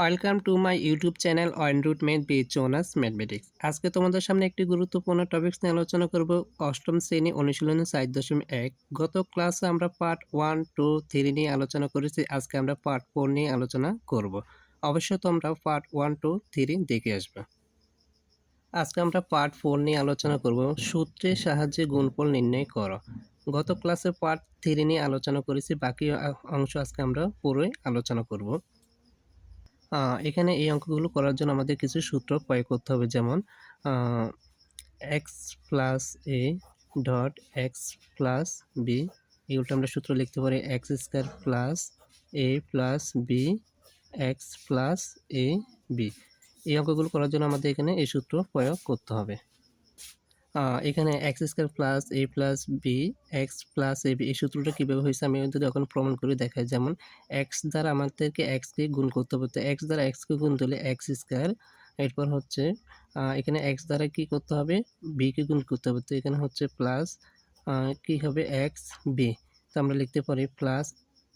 Welcome to my YouTube channel own root made B Jonas mathematics. আজকে তোমাদের সামনে একটি গুরুত্বপূর্ণ টপিক্স নিয়ে আলোচনা করব অষ্টম শ্রেণি অনুশীলনী সাত দশমিক এক। গত ক্লাসে আমরা পার্ট ওয়ান টু থ্রি নিয়ে আলোচনা করেছি, আজকে আমরা পার্ট ফোর নিয়ে আলোচনা করব। অবশ্য তোমরা পার্ট ওয়ান টু থ্রি দেখে আসবে। আজকে আমরা পার্ট ফোর নিয়ে আলোচনা করব, সূত্রের সাহায্যে গুণফল নির্ণয় করো। গত ক্লাসে পার্ট থ্রি নিয়ে আলোচনা করেছি, বাকি অংশ আজকে আমরা পুরোই আলোচনা করব। এখানে এই অঙ্কগুলো করার জন্য আমাদের কিছু সূত্র প্রয়োগ করতে হবে। যেমন X plus A dot X plus B এগুলো আমরা সূত্র লিখতে পারি X square plus A plus B X plus A B এই অঙ্কগুলো করার জন্য আমাদের এখানে এই সূত্র প্রয়োগ করতে হবে। এখানে X square plus A plus B X plus A B এই সূত্রটা কীভাবে হয়েছে আমি যদি এখন প্রমাণ করে দেখাই। যেমন এক্স দ্বারা আমাদেরকে এক্সকে গুণ করতে হবে। তো এক্স দ্বারা এক্সকে গুণ দিলে এক্স স্কোয়ার এরপর হচ্ছে এখানে এক্স দ্বারা কি করতে হবে? বিকে গুণ করতে হবে। তো এখানে হচ্ছে প্লাস কি হবে? এক্স বি তো আমরা লিখতে পারি প্লাস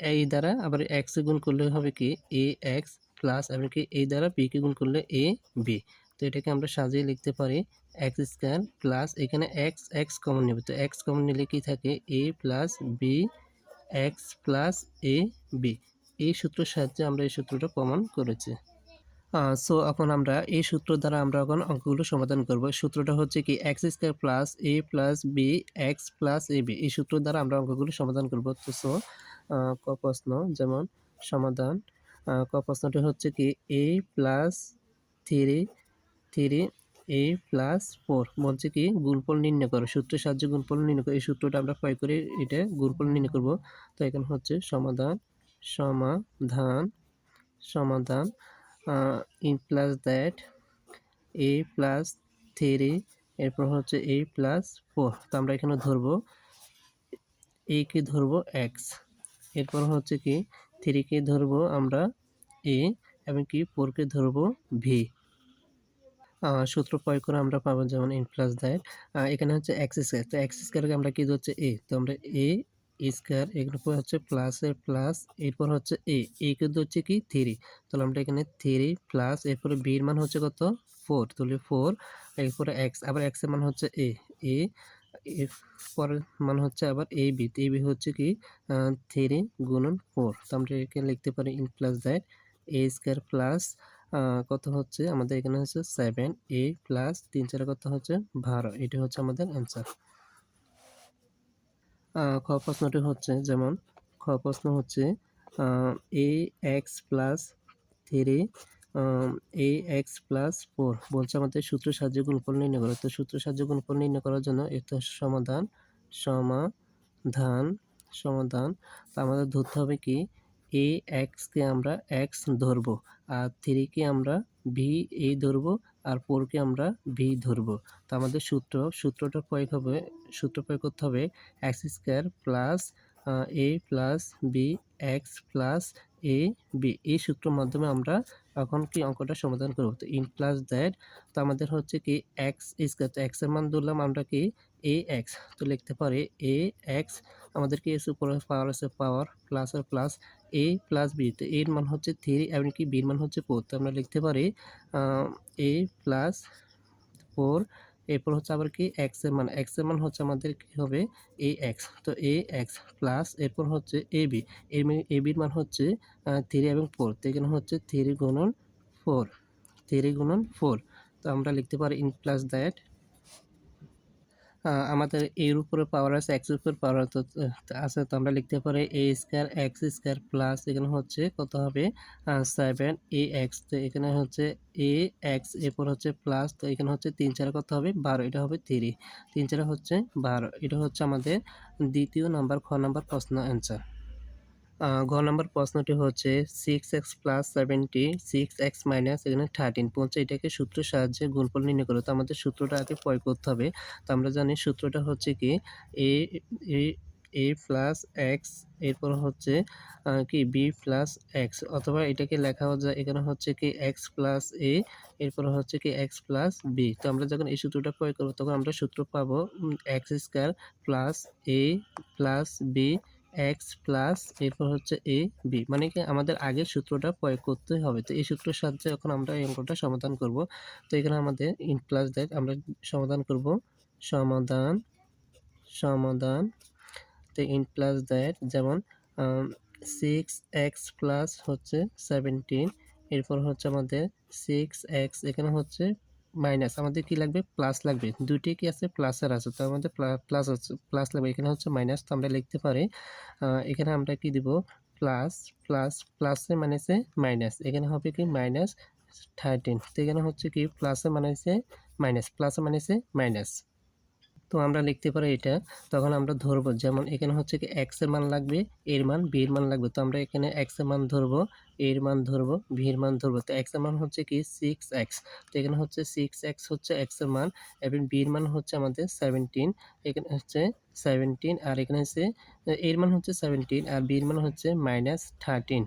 এই দ্বারা, আবার এক্সে গুণ করলে হবে কি? এ এক্স প্লাস এমনকি এই দ্বারা বিকে গুণ করলে এ বি তো এটাকে আমরা সাজিয়ে লিখতে পারি এক্স স্কোয়ার প্লাস এখানে এক্স এক্স কমন নেবে তো এক্স কমন নিলে কি থাকে? A plus B X plus A B এই সূত্রের সাহায্যে আমরা এই সূত্রটা কমন করেছি। সো এখন আমরা এই সূত্র দ্বারা আমরা এখন অঙ্কগুলো সমাধান করব। সূত্রটা হচ্ছে কি X square plus A plus B X plus A B এই সূত্র দ্বারা আমরা অঙ্কগুলো সমাধান করব। তো সো ক প্রশ্ন যেমন সমাধান ক প্রশ্নটা হচ্ছে কি A plus three three A plus four বলছে কি গুণফল নির্ণয় করো। সূত্রের সাহায্যে গুণফল নির্ণয় করো। এই সূত্রটা আমরা প্রয়োগ করে এটা গুণফল নির্ণয় করব। তো এখানে হচ্ছে সমাধান সমাধান সমাধান in plus that, A plus three, এরপর হচ্ছে এ প্লাস ফোর। তো আমরা এখানে ধরবো এ কে ধরবো এক্স। এরপর হচ্ছে কি থ্রিকে ধরবো আমরা এ এবং কি ফোরকে ধরবো ভি। সূত্র প্রয়োগ করে আমরা পাবো যেমন এন প্লাস দ্যাট এখানে হচ্ছে এক্স স্কোয়ার তো এক্স স্কোয়ারকে আমরা কি হচ্ছে এ তো আমরা এ স্কোয়ার এগুলো পর হচ্ছে প্লাসের প্লাস এরপর হচ্ছে এ এ কিন্তু হচ্ছে কি? থ্রি তাহলে আমরা এখানে থ্রি প্লাস এরপরে বির মান হচ্ছে কত? ফোর তাহলে ফোর এরপরে এক্স আবার এক্সের মান হচ্ছে এ এ এর পরের মান হচ্ছে আবার এ বি এ বি হচ্ছে কি? থ্রি গুণন ফোর তো আমরা এখানে লিখতে পারি in plus that A square plus কত হচ্ছে আমাদের এখানে হচ্ছে সেভেন এ প্লাস তিন চার কত হচ্ছে বারো। এটি হচ্ছে আমাদের অ্যান্সার খ প্রশ্নটি হচ্ছে যেমন, খ প্রশ্ন হচ্ছে A X plus three A X plus four বলছে আমাদের সূত্র সাহায্যে গুণফল নির্ণয় করা। তো সূত্র সাহায্যে গুণফল নির্ণয় করার জন্য এটা সমাধান সমাধান সমাধান। আমাদের ধরতে হবে কি? এ এক্সকে আমরা এক্স ধরবো, আর থ্রিকে আমরা ভি এ ধরবো, আর ফোরকে আমরা ভি ধরবো। তো আমাদের সূত্র, সূত্রটা প্রয়োগ হবে, সূত্র প্রয়োগ করতে হবে X square plus A plus B X plus A B এই সূত্রের মাধ্যমে আমরা এখন কি অঙ্কটা সমাধান করব? তো ইন প্লাস দ্যাট তো আমাদের হচ্ছে কি এক্স স্কোয়ার তো এক্সের মান ধরলাম আমরা কি এ এক্স তো লিখতে পারি এ এক্স আমাদের কি এস উপরে পাওয়ার আছে power plus R plus A plus B তো এর মান হচ্ছে থ্রি এমনকি বির মান হচ্ছে ফোর তো আমরা লিখতে পারি এ প্লাস ফোর এরপর হচ্ছে আবার কি এক্সের মান এক্সের মান হচ্ছে আমাদের কি হবে? এ এক্স তো এ এক্স প্লাস এরপর হচ্ছে এ বি এর এ বির মান হচ্ছে থ্রি এবং ফোর তো এখানে হচ্ছে থ্রি গুণন ফোর থ্রি গুণন ফোর তো আমরা লিখতে পারি ইন প্লাস দ্যাট আমাদের এর উপরে পাওয়ার আছে এক্স উপর পাওয়ার আছে, তো আমরা লিখতে পারি a square x square plus এখানে হচ্ছে কত হবে? সেভেন এ এক্স তো এখানে হচ্ছে এ এক্স এরপর হচ্ছে প্লাস তো এখানে হচ্ছে তিন চার কত হবে? বারো, এটা হবে থ্রি তিন চার হচ্ছে বারো, এটা হচ্ছে আমাদের দ্বিতীয় নাম্বার খ নাম্বার প্রশ্ন অ্যান্সার ঘ নম্বর প্রশ্নটি হচ্ছে six x plus seventy six x minus এখানে থার্টিন পৌঁছে এটাকে সূত্রের সাহায্যে গুণফল নির্ণয় করো। তো আমাদের সূত্রটা আগে প্রয়োগ করতে হবে। তো আমরা জানি সূত্রটা হচ্ছে কি এ এ প্লাস এক্স এরপর হচ্ছে কি বি প্লাস এক্স অথবা এটাকে লেখা যায় এখানে হচ্ছে কি এক্স প্লাস এ এরপর হচ্ছে কি এক্স প্লাস বি তো আমরা যখন এই সূত্রটা প্রয়োগ করব, তখন আমরা সূত্র পাবো x square plus a plus b x plus এরপর হচ্ছে এ বি মানে কি আমাদের আগের সূত্রটা প্রয়োগ করতে হবে। তো এই সূত্রের সাহায্যে এখন আমরা এই অঙ্কটা সমাধান করব। তো এখানে আমাদের ইন প্লাস দ্যাট আমরা সমাধান করব। সমাধান সমাধান। তো ইন প্লাস দ্যাট যেমন সিক্স এক্স প্লাস হচ্ছে সেভেন্টিন এরপর হচ্ছে আমাদের সিক্স এক্স এখানে হচ্ছে মাইনাস, আমাদের কি লাগবে? প্লাস লাগবে। দুটি কি আছে? প্লাসের আছে। তো আমাদের প্লাস হচ্ছে, প্লাস লাগবে। এখানে হচ্ছে মাইনাস। তো আমরা লিখতে পারি এখানে আমরা কি দিব? প্লাস প্লাস প্লাসে মাইনাসে মাইনাস। এখানে হবে কি? Minus thirteen. তো এখানে হচ্ছে কি? প্লাসে মাইনাসে মাইনাস প্লাসে মাইনাসে মাইনাস। তো আমরা লিখতে পারি এটা, তখন আমরা ধরবো, যেমন এখানে হচ্ছে কি এক্সের মান লাগবে এর মান বি এর মান লাগবে, তো আমরা এখানে এক্সের মান ধরবো এর মান ধরবো ভি এর মান ধরবো, তো এক্সের মান হচ্ছে কি সিক্স এক্স তো এখানে হচ্ছে সিক্স এক্স হচ্ছে এক্সের মান, এবং বি এর মান হচ্ছে আমাদের সেভেন্টিন এখানে হচ্ছে সেভেন্টিন আর এখানে হচ্ছে এর মান হচ্ছে সেভেন্টিন আর বি এর মান হচ্ছে মাইনাস থার্টিন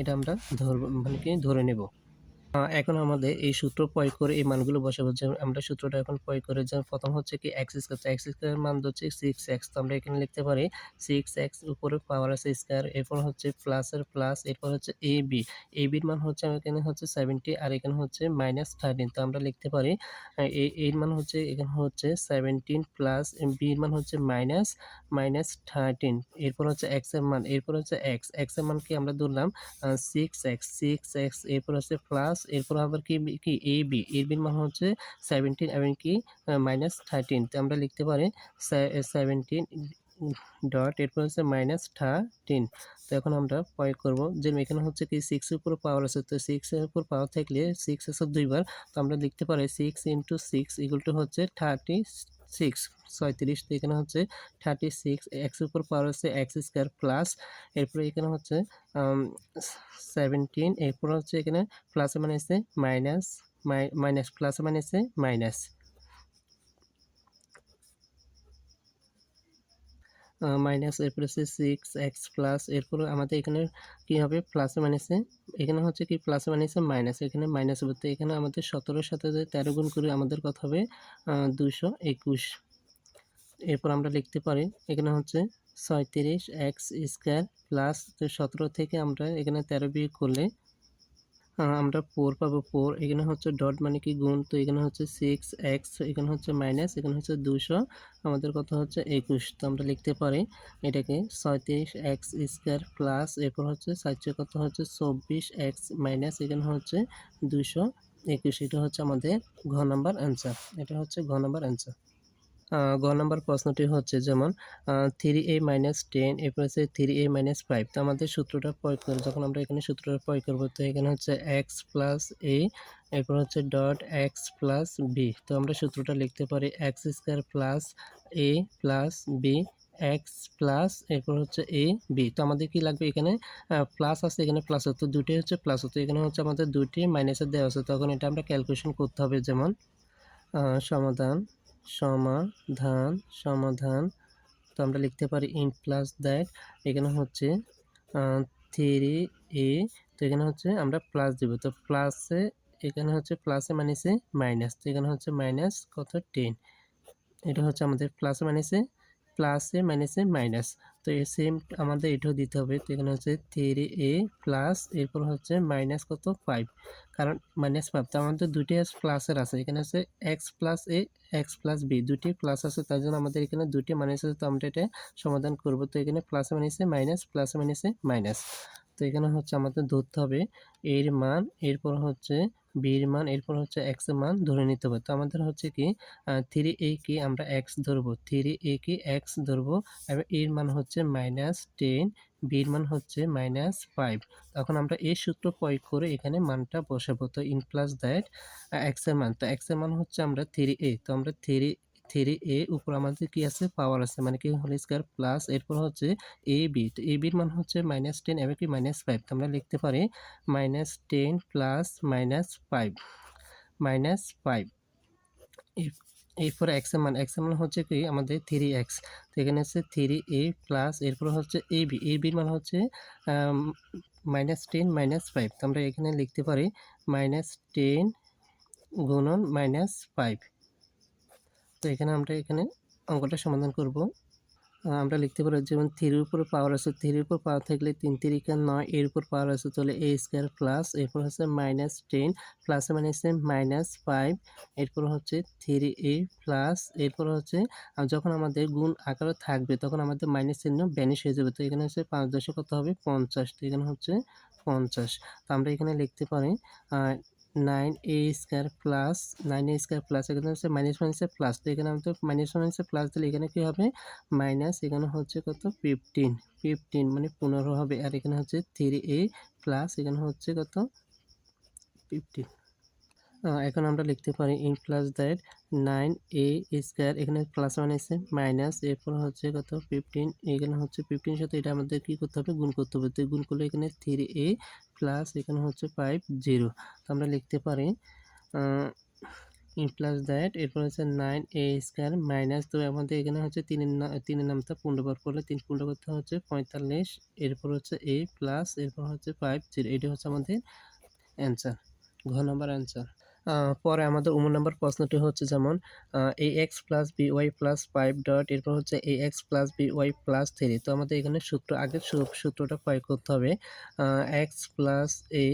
এটা আমরা ধরবো মানে কি ধরে নেব। এখন আমাদের এই সূত্র প্রয়োগ করে এই মানগুলো বসাবো। যেমন আমরা সূত্রটা এখন প্রয়োগ করে যেমন প্রথম হচ্ছে কি এক্স স্কোয়ার তো এক্স স্কোয়ারের মান হচ্ছে সিক্স এক্স তো আমরা এখানে লিখতে পারি সিক্স এক্স উপরে পাওয়ার আছে স্কোয়ার এরপর হচ্ছে প্লাসের প্লাস এরপর হচ্ছে এ বি এ বির মান হচ্ছে এখানে হচ্ছে সেভেন্টি আর এখানে হচ্ছে মাইনাস থার্টিন তো আমরা লিখতে পারি এর মান হচ্ছে, এখানে হচ্ছে সেভেন্টিন প্লাস বির মান হচ্ছে মাইনাস মাইনাস থার্টিন এরপর হচ্ছে এক্সের মান, এরপর হচ্ছে এক্স এক্সের মান কি আমরা ধরলাম সিক্স এক্স সিক্স এক্স এরপর হচ্ছে প্লাস এরপর আবার কি কি? এ বি এর বির মান হচ্ছে সেভেন্টিন এবং কি মাইনাস থার্টিন তো আমরা লিখতে পারি সেভেন্টিন ডট এরপর হচ্ছে মাইনাস থার্টিন তো এখন আমরা প্রয়োগ করব। যে এখানে হচ্ছে কি সিক্সের উপর পাওয়ার আছে। তো সিক্সের উপর পাওয়ার থাকলে সিক্স আছে দুইবার, তো আমরা লিখতে পারি six into six equal to হচ্ছে থার্টি সিক্স ছয়ত্রিশ, তো এখানে হচ্ছে থার্টি সিক্স এক্সের উপর পাওয়ার হচ্ছে এক্স স্কোয়ার প্লাস এরপরে এখানে হচ্ছে সেভেন্টিন এরপর হচ্ছে এখানে প্লাসে মানে এসে মাইনাস মাইনাস প্লাসে মানে এসে মাইনাস মাইনাস এরপর হচ্ছে সিক্স এক্স প্লাস এরপর আমাদের এখানে কী হবে? প্লাসে মাইনাসে এখানে হচ্ছে কি প্লাসে মাইনাসে মাইনাস এখানে মাইনাস হবে তো এখানে আমাদের সতেরোর সাথে তেরো গুণ করে আমাদের কথা হবে? দুশো একুশ। এরপর আমরা লিখতে পারি, এখানে হচ্ছে ছয়ত্রিশ এক্স স্কোয়ার প্লাস সতেরো থেকে আমরা এখানে তেরো বিয়োগ করলে আমরা ফোর পাবো ফোর এখানে হচ্ছে ডট মানে কি গুণ? তো এখানে হচ্ছে সিক্স এক্স এখানে হচ্ছে মাইনাস এখানে হচ্ছে দুশো, আমাদের কথা হচ্ছে একুশ। তো আমরা লিখতে পারি এটাকে ছয়ত্রিশ এক্স স্কোয়ার প্লাস এরপর হচ্ছে সাতশো কত হচ্ছে? চব্বিশ এক্স মাইনাস এখানে হচ্ছে দুশো একুশ। এটা হচ্ছে আমাদের ঘ নাম্বার অ্যান্সার এটা হচ্ছে ঘ নাম্বার অ্যান্সার গ নম্বর প্রশ্নটি হচ্ছে যেমন থ্রি এ মাইনাস টেন এরপর হচ্ছে থ্রি এ মাইনাস ফাইভ তো আমাদের সূত্রটা প্রয়োগ করব যখন আমরা এখানে সূত্রটা প্রয়োগ করব, তো এখানে হচ্ছে এক্স প্লাস এ এরপর হচ্ছে ডট এক্স প্লাস বি তো আমরা সূত্রটা লিখতে পারি x square plus a plus b x plus এরপর হচ্ছে এ বি তো আমাদের কি লাগবে এখানে? প্লাস আছে এখানে প্লাস হতো দুটি হচ্ছে প্লাস হতো এখানে হচ্ছে আমাদের দুটি মাইনাসের দেওয়া আছে, তখন এটা আমরা ক্যালকুলেশন করতে হবে যেমন সমাধান সমাধান সমাধান। তো আমরা লিখতে পারি ইন প্লাস দ্যাট এখানে হচ্ছে থ্রি এ তো এখানে হচ্ছে আমরা প্লাস দিব। তো প্লাসে এখানে হচ্ছে প্লাসে মাইনাসে মাইনাস তো এখানে হচ্ছে মাইনাস কত? টেন এটা হচ্ছে আমাদের প্লাসে মাইনাসে প্লাসে মাইনাসে মাইনাস তো এই সেম আমাদের এটাও দিতে হবে। তো এখানে হচ্ছে থ্রি এ প্লাস এরপর হচ্ছে মাইনাস কত? ফাইভ কারণ মাইনাস ফাইভ তো আমাদের দুটি প্লাসের আছে। এখানে হচ্ছে x plus a x plus b দুটি প্লাস আছে। তার জন্য আমাদের এখানে দুটি মাইনাস আছে। তো আমরা এটা সমাধান করব। তো এখানে প্লাসে মাইনাসে মাইনাস প্লাসে মাইনাসে মাইনাস তো এখানে হচ্ছে আমাদের ধরতে হবে এর মান, এরপর হচ্ছে বির মান, এরপর হচ্ছে এক্সের মান ধরে নিতে হবে। তো আমাদের হচ্ছে কি থ্রি এ কি আমরা এক্স ধরবো। থ্রি এ কি এক্স ধরবো এবং এর মান হচ্ছে মাইনাস টেন বির মান হচ্ছে মাইনাস ফাইভ তখন আমরা এই সূত্র প্রয়োগ করে এখানে মানটা বসাবো। তো ইন প্লাস দ্যাট এক্সের মান। তো এক্সের মান হচ্ছে আমরা থ্রি এ তো আমরা থ্রি থ্রি এ উপর আমাদের কি আছে? পাওয়ার আছে মানে কি? হোল স্কোয়ার প্লাস এরপর হচ্ছে এ বি। এ বির মান হচ্ছে মাইনাস টেন এবং কি? Minus five. আমরা লিখতে পারি minus ten plus minus five. Minus five. এরপরে এক্সের মান। এক্সের মান হচ্ছে কি? আমাদের থ্রি এক্স। তো এখানে হচ্ছে থ্রি এ প্লাস এরপর হচ্ছে এ বি। এ বির মান হচ্ছে মাইনাস টেন মাইনাস ফাইভ। তো আমরা এখানে লিখতে পারি মাইনাস টেন গুণন মাইনাস ফাইভ। তো এখানে আমরা এখানে অঙ্কটা সমাধান করব। আমরা লিখতে পারি যেমন থ্রির উপর পাওয়ার আছে, থ্রির উপর পাওয়ার থাকলে তিন তিরিকা নয়, এর উপর পাওয়ার আছে তাহলে এ স্কয়ার প্লাস এরপর হচ্ছে মাইনাস 10 প্লাসে মাইনাসে মাইনাস ফাইভ এরপর হচ্ছে থ্রি এ প্লাস এরপর হচ্ছে যখন আমাদের গুণ আকারে থাকবে তখন আমাদের মাইনাস চিহ্ন ভ্যানিশ হয়ে যাবে। তো এখানে হচ্ছে পাঁচ দশে কত হবে? ৫০ তো এখানে হচ্ছে ৫০ তো আমরা এখানে লিখতে পারি আ 9a square plus 9a square plus এখানে হচ্ছে মাইনাস মাইনাসে প্লাস তো এখানে আমাদের মাইনাস মাইনাসে প্লাস দিলে এখানে কি হবে? মাইনাস এখানে হচ্ছে কত? 15 15 মানে 15 হবে, আর এখানে হচ্ছে 3a প্লাস এখানে হচ্ছে কত? 15 আ এখন আমরা লিখতে পারি in plus that 9a square এখানে প্লাস মাইনাসে মাইনাস এরপর হচ্ছে কত? 15 এখানে হচ্ছে 15 এর সাথে এটা আমাদের কি করতে হবে? গুণ করতে হবে, তো গুণ করলে এখানে 3a প্লাস এখানে হচ্ছে ফাইভ জিরো আমরা লিখতে পারি প্লাস দ্যাট এরপর হচ্ছে নাইন এ স্কোয়ার মাইনাস তো আমাদের এখানে হচ্ছে 3 এর না 3 এর নামটা পূর্ণবার করলে 3 পূর্ণ করতে হচ্ছে 45 এরপর হচ্ছে এ প্লাস এরপর হচ্ছে 50 এটা হচ্ছে আমাদের অ্যান্সার ঘ নম্বর অ্যান্সার পরে আমাদের উম নাম্বার প্রশ্নটি হচ্ছে যেমন a x plus b y plus five dot এরপর হচ্ছে a x plus b y plus three তো আমাদের এখানে সূত্র আগে সূত্রটা প্রয়োগ করতে হবে। এক্স প্লাস এ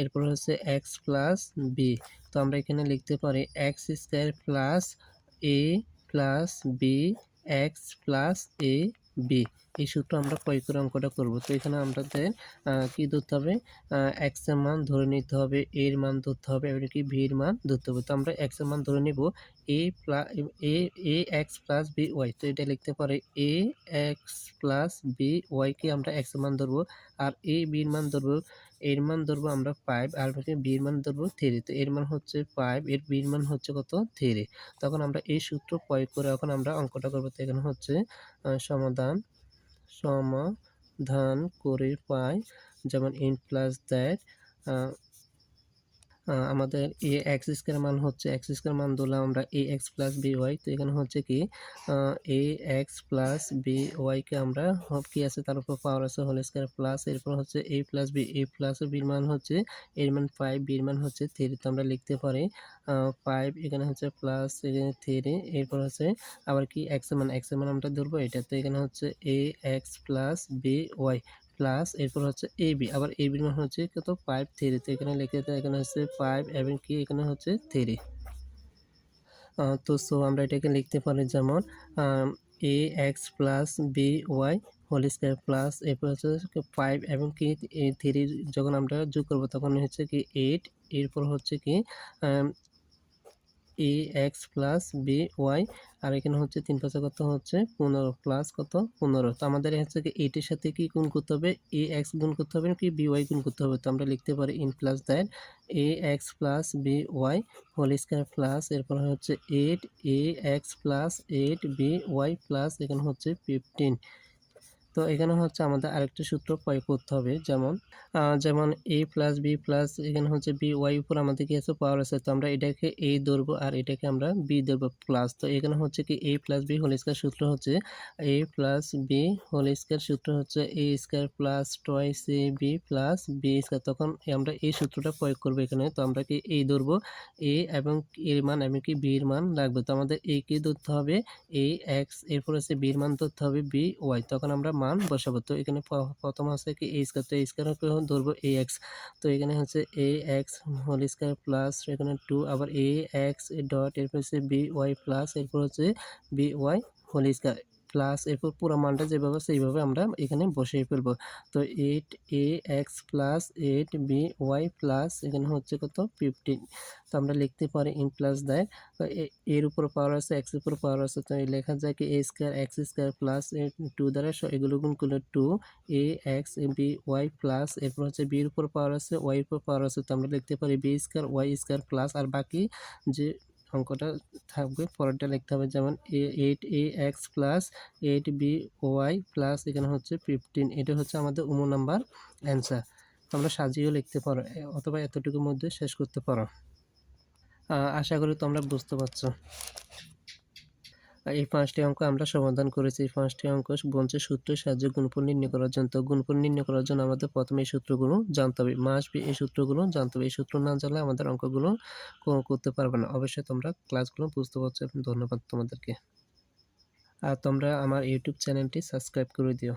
এরপর হচ্ছে এক্স প্লাস বি তো আমরা এখানে লিখতে পারি x square plus a plus b x plus a b এই সূত্র আমরা প্রয়োগ করে অঙ্কটা করব। তো এখানে আমাদের কি ধরতে হবে? এক্সের মান ধরে নিতে হবে এর মান ধরতে হবে এমনকি ভি এর মান ধরতে হবে? তো আমরা এক্সের মান ধরে নিব a plus a a x plus b y তো এটা লিখতে পারে এ এক্স প্লাস বি ওয়াইকে আমরা এক্সের মান ধরবো, আর এ বির মান ধরবো এর মান ধরবো আমরা ফাইভ আর বির মান ধরবো থ্রি তো এর মান হচ্ছে ফাইভ এর বির মান হচ্ছে কত থ্রি তখন আমরা এই সূত্র প্রয়োগ করে এখন আমরা অঙ্কটা করব, তো এখানে হচ্ছে সমাধান সমাধান করে পাই, যেমন এন প্লাস দ্যাট আমাদের এ এক্স স্কোয়ার মান হচ্ছে এক্স স্কোয়ার মান ধরলাম আমরা a x plus b y তো এখানে হচ্ছে কি এ এক্স প্লাস বি ওয়াইকে আমরা কি আছে, তার উপর পাওয়ার আছে হোল স্কোয়ার প্লাস এরপর হচ্ছে a plus b a plus বির মান হচ্ছে, এর মান ফাইভ বির মান হচ্ছে থ্রি তো আমরা লিখতে পারি ফাইভ এখানে হচ্ছে প্লাস এখানে থ্রি এরপর হচ্ছে আবার কি এক্স মান এক্স মান আমরা ধরবো, এটা তো এখানে হচ্ছে a x plus b y plus এরপর হচ্ছে এ বি আবার এ বির মান হচ্ছে কত? ফাইভ থ্রি তো এখানে লিখে এখানে হচ্ছে ফাইভ এবং কি? এখানে হচ্ছে থ্রি তো সো আমরা এটাকে লিখতে পারি যেমন a x plus b y whole square plus এরপর হচ্ছে ফাইভ এবং কি? থ্রি যখন আমরা যোগ করব তখন হচ্ছে কি এইট এরপর হচ্ছে কি a x plus b y আর এখানে হচ্ছে তিন পাঁচে কত হচ্ছে? পনেরো প্লাস কত? পনেরো। তো আমাদের হচ্ছে কি এইটের সাথে কি গুণ করতে হবে? এ এক্স গুণ করতে হবে কি বি ওয়াই গুণ করতে হবে? তো আমরা লিখতে পারি in plus that a x plus b y whole square plus এরপর হচ্ছে eight a x plus eight b y plus এখানে হচ্ছে ফিফটিন তো এখানে হচ্ছে আমাদের আরেকটি সূত্র প্রয়োগ করতে হবে। যেমন যেমন এ প্লাস বি প্লাস এখানে হচ্ছে বি ওয়াই উপর আমাদের কি আছে পাওয়ার আছে? তো আমরা এটাকে এ ধরবো আর এটাকে আমরা বি ধরবো প্লাস তো এখানে হচ্ছে কি a plus b whole square সূত্র হচ্ছে a plus b whole square সূত্র হচ্ছে a square plus twice a b plus b square তখন আমরা এই সূত্রটা প্রয়োগ করব এখানে। তো আমরা কি এই ধরবো? এ এবং এর মান এবং কি বির মান রাখব? তো আমাদের এ কে ধরতে হবে? এ এক্স এরপর হচ্ছে বির মান ধরতে হবে বি ওয়াই তখন আমরা মান বসাবো। তো এখানে প্রথম আছে কি এ স্কোয়ার তো এ স্কোয়ার ধরবো এ এক্স তো এখানে হচ্ছে a x whole square plus এখানে টু আবার এ এক্স ডট এরপর হচ্ছে বি ওয়াই প্লাস এরপর হচ্ছে b y whole square plus এরপর পুরো মানটা যেভাবে সেইভাবে আমরা এখানে বসিয়ে ফেলব। তো eight a x plus eight b y plus এখানে হচ্ছে কত? ফিফটিন তো আমরা লিখতে পারি ইন প্লাস দেয়। এর উপর পাওয়ার আছে এক্স উপর পাওয়ার আছে। তো লেখা যায় কি a square x square plus two দ্বারা এগুলো গুণ করলে two a x b y plus এরপর হচ্ছে বির উপর পাওয়ার আছে ওয়াই উপর পাওয়ার আছে। তো আমরা লিখতে পারি b square y square plus আর বাকি যে অঙ্কটা থাকবে। পরেরটা লিখতে হবে যেমন a eight a x plus eight b y plus এখানে হচ্ছে ফিফটিন। এটা হচ্ছে আমাদের উমো নাম্বার অ্যান্সার। তোমরা সাজিয়েও লিখতে পারো অথবা এতটুকুর মধ্যে শেষ করতে পারো। আশা করি তোমরা বুঝতে পারছ। এই পাঁচটি অঙ্ক আমরা সমাধান করেছি। এই পাঁচটি অঙ্ক বঞ্চের সূত্রের সাহায্যে গুণফল নির্ণয় করার জন্য। তো গুণফল নির্ণয় করার জন্য আমাদের প্রথমে এই সূত্রগুলো জানতে হবে। মাস এই সূত্রগুলো জানতে হবে। এই সূত্র না জানলে আমাদের অঙ্কগুলো করতে পারবে না। অবশ্যই তোমরা ক্লাসগুলো বুঝতে পারছ ধন্যবাদ তোমাদেরকে। আর তোমরা আমার ইউটিউব চ্যানেলটি সাবস্ক্রাইব করে দিও।